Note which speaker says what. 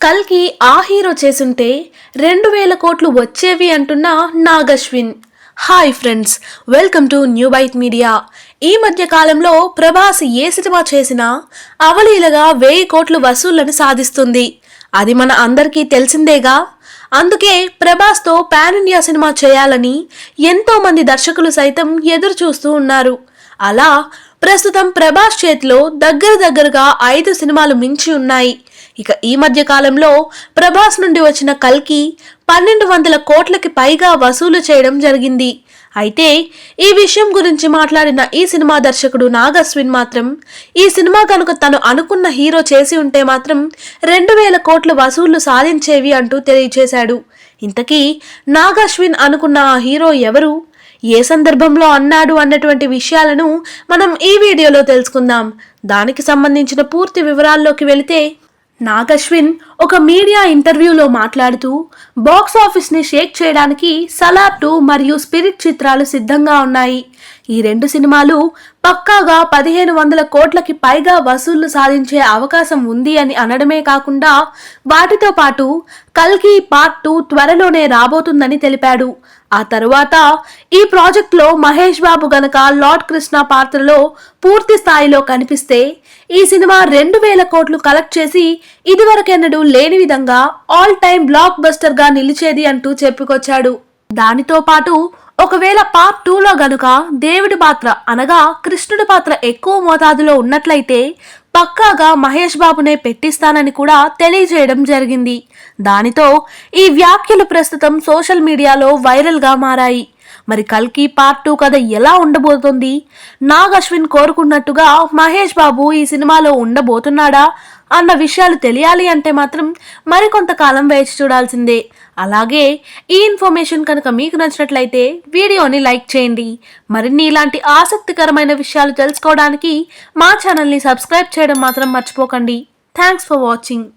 Speaker 1: కల్కి ఆ హీరో చేసుంటే రెండు వేల కోట్లు వచ్చేవి అంటున్న Nag Ashwin. Hi friends welcome to new byte media ఈ మధ్య కాలంలో ప్రభాస్ ఏ సినిమా చేసినా అవలీలగా వెయ్యి కోట్లు వసూళ్ళను సాధిస్తుంది. అది మన అందరికీ తెలిసిందేగా? అందుకే ప్రభాస్తో పాన్ ఇండియా సినిమా చేయాలని ఎంతోమంది దర్శకులు సైతం ఎదురు చూస్తూ ఉన్నారు. అలా ప్రస్తుతం ప్రభాస్ చేతిలో దగ్గర దగ్గరగా ఐదు సినిమాలు మించి ఉన్నాయి. ఇక ఈ మధ్య కాలంలో ప్రభాస్ నుండి వచ్చిన కల్కి పన్నెండు వందల కోట్లకి పైగా వసూలు చేయడం జరిగింది. అయితే ఈ విషయం గురించి మాట్లాడిన ఈ సినిమా దర్శకుడు నాగస్విన్ మాత్రం ఈ సినిమా కనుక తను అనుకున్న హీరో చేసి ఉంటే మాత్రం రెండు వేల కోట్ల వసూళ్ళు సాధించేవి అంటూ తెలియచేశాడు. ఇంతకీ నాగశ్విన్ అనుకున్న ఆ హీరో ఎవరు? ఏ సందర్భంలో అన్నాడు అన్నటువంటి విషయాలను మనం ఈ వీడియోలో తెలుసుకుందాం. దానికి సంబంధించిన పూర్తి వివరాల్లోకి వెళితే నాగశ్విన్ ఒక మీడియా ఇంటర్వ్యూలో మాట్లాడుతూ బాక్స్ ఆఫీస్ని షేక్ చేయడానికి సలార్ టూ మరియు స్పిరిట్ చిత్రాలు సిద్ధంగా ఉన్నాయి. ఈ రెండు సినిమాలు పక్కాగా పదిహేను వందల కోట్లకి పైగా వసూళ్ళు సాధించే అవకాశం ఉంది అని అనడమే కాకుండా వాటితో పాటు కల్కి పార్ట్ టూ త్వరలోనే రాబోతుందని తెలిపాడు. ఆ తరువాత ఈ ప్రాజెక్ట్లో మహేష్ బాబు గనక లార్డ్ కృష్ణ పాత్రలో పూర్తి స్థాయిలో కనిపిస్తే ఈ సినిమా రెండు వేల కోట్లు కలెక్ట్ చేసి ఇదివరకెన్నడూ లేని విధంగా ఆల్ టైమ్ బ్లాక్ బస్టర్గా నిలిచేది అంటూ చెప్పుకొచ్చాడు. దానితో పాటు ఒకవేళ పార్ట్ టూలో గనుక దేవుడి పాత్ర అనగా కృష్ణుడి పాత్ర ఎక్కువ మోతాదులో ఉన్నట్లయితే పక్కాగా మహేష్ బాబునే పెట్టిస్తానని కూడా తెలియజేయడం జరిగింది. దానితో ఈ వ్యాఖ్యలు ప్రస్తుతం సోషల్ మీడియాలో వైరల్గా మారాయి. మరి కల్కి పార్ట్ టూ కథ ఎలా ఉండబోతుంది? నాగ్ అశ్విన్ కోరుకున్నట్టుగా మహేష్ బాబు ఈ సినిమాలో ఉండబోతున్నాడా? అన్న విషయాలు తెలియాలి అంటే మాత్రం మరికొంతకాలం వేచి చూడాల్సిందే. అలాగే ఈ ఇన్ఫర్మేషన్ కనుక మీకు నచ్చినట్లయితే వీడియోని లైక్ చేయండి. మరిన్ని ఇలాంటి ఆసక్తికరమైన విషయాలు తెలుసుకోవడానికి మా ఛానల్ని సబ్స్క్రైబ్ చేయడం మాత్రం మర్చిపోకండి. Thanks for watching.